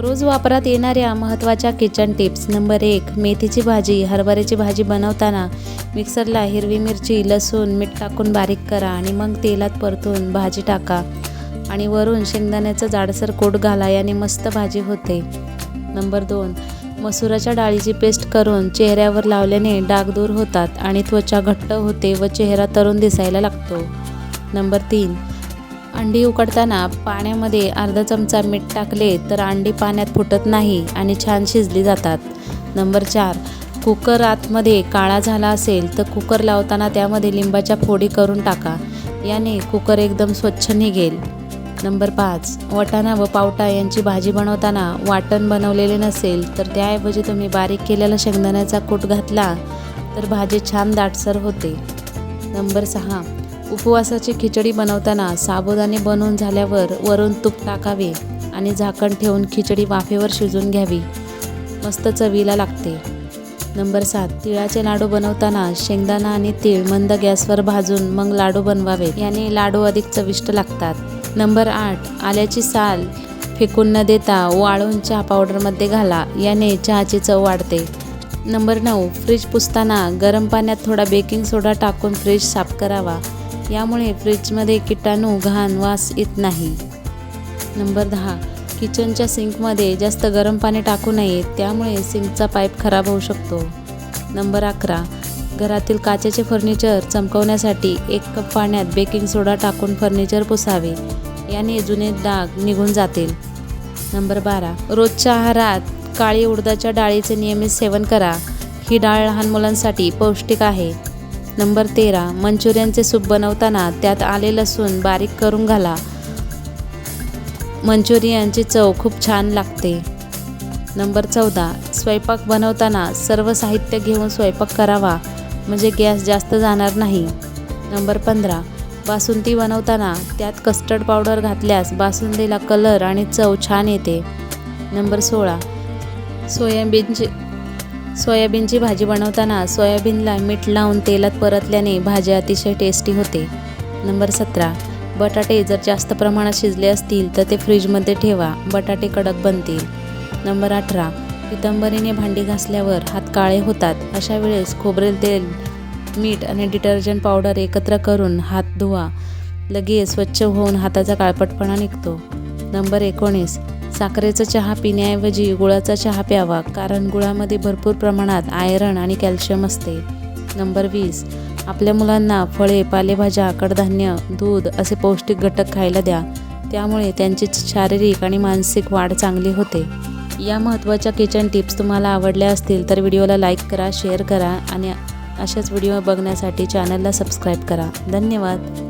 रोज वापरात येणाऱ्या महत्त्वाच्या किचन टिप्स. नंबर एक मेथीची भाजी. हरभऱ्याची भाजी बनवताना मिक्सरला हिरवी मिरची लसूण मीठ टाकून बारीक करा आणि मग तेलात परतून भाजी टाका. आणि वरून शेंगदाण्याचं जाडसर कोट घाला याने मस्त भाजी होते. नंबर दोन मसुराच्या डाळीची पेस्ट करून चेहऱ्यावर लावल्याने डाग दूर होतात आणि त्वचा घट्ट होते व चेहरा तरुण दिसायला लागतो. नंबर तीन अंडी उकडताना पाण्यामध्ये अर्धा चमचा मीठ टाकले तर अंडी पाण्यात फुटत नाही आणि छान शिजली जातात. नंबर चार कुकर आतमध्ये काळा झाला असेल तर कुकर लावताना त्यामध्ये लिंबाच्या फोडी करून टाका. याने कुकर एकदम स्वच्छ निघेल. नंबर पाच वटाणा व पावटा यांची भाजी बनवताना वाटण बनवलेले नसेल तर त्याऐवजी तुम्ही बारीक केलेला शेंगदाण्याचा कूट घातला तर भाजी छान दाटसर होते. नंबर सहा उपवासाची खिचडी बनवताना साबुदाणे बनवून झाल्यावर वरून तूप टाकावे आणि झाकण ठेवून खिचडी वाफेवर शिजून घ्यावी. मस्त चवीला लागते. नंबर सात तिळाचे लाडू बनवताना शेंगदाणा आणि तीळ मंद गॅसवर भाजून मग लाडू बनवावे याने लाडू अधिक चविष्ट लागतात. नंबर आठ आल्याची साल फेकून न देता वाळून चहा पावडरमध्ये घाला. याने चहाची चव वाढते. नंबर नऊ फ्रीज पुसताना गरम पाण्यात थोडा बेकिंग सोडा टाकून फ्रीज साफ करावा. यामुळे फ्रीजमध्ये किटाणू घाण वास येत नाही. नंबर दहा किचनच्या सिंकमध्ये जास्त गरम पाणी टाकू नये त्यामुळे सिंकचा पाईप खराब होऊ शकतो. नंबर अकरा घरातील काचेचे फर्निचर चमकवण्यासाठी एक कप पाण्यात बेकिंग सोडा टाकून फर्निचर पुसावे याने जुने डाग निघून जातील. नंबर बारा रोजच्या आहारात काळी उडदाच्या डाळीचे नियमित सेवन करा. ही डाळ लहान मुलांसाठी पौष्टिक आहे. नंबर तेरा मंचुरियनचे सूप बनवताना त्यात आले लसूण बारीक करून घाला. मंचुरियनची चव खूप छान लागते. नंबर चौदा स्वयंपाक बनवताना सर्व साहित्य घेऊन स्वयंपाक करावा म्हणजे गॅस जास्त जाणार नाही. नंबर पंधरा बासुंदी बनवताना त्यात कस्टर्ड पावडर घातल्यास बासुंदीला कलर आणि चव छान येते. नंबर सोळा सोयाबीनची सोयाबीनची भाजी बनवताना सोयाबीनला मीठ लावून तेलात परतल्याने भाजी अतिशय टेस्टी होते. नंबर सतरा. बटाटे जर जास्त प्रमाणात शिजले असतील तर ते फ्रीजमध्ये ठेवा. बटाटे कडक बनतील. नंबर अठरा. पितंबरीने भांडी घासल्यावर हात काळे होतात. अशा वेळेस खोबरेल तेल मीठ आणि डिटर्जंट पावडर एकत्र करून हात धुवा. लगेच स्वच्छ होऊन हाताचा काळपटपणा निघतो. नंबर एकोणीस. साखरेचा चहा पिण्याऐवजी गुळाचा चहा प्यावा कारण गुळामध्ये भरपूर प्रमाणात आयरन आणि कॅल्शियम असते. नंबर वीस. आपल्या मुलांना फळे पालेभाज्या कडधान्य दूध असे पौष्टिक घटक खायला द्या. त्यामुळे त्यांची शारीरिक आणि मानसिक वाढ चांगली होते. या महत्त्वाच्या किचन टिप्स तुम्हाला आवडल्या असतील तर व्हिडिओला लाईक करा शेअर करा आणि अशाच व्हिडिओ बघण्यासाठी चॅनलला सबस्क्राईब करा. धन्यवाद.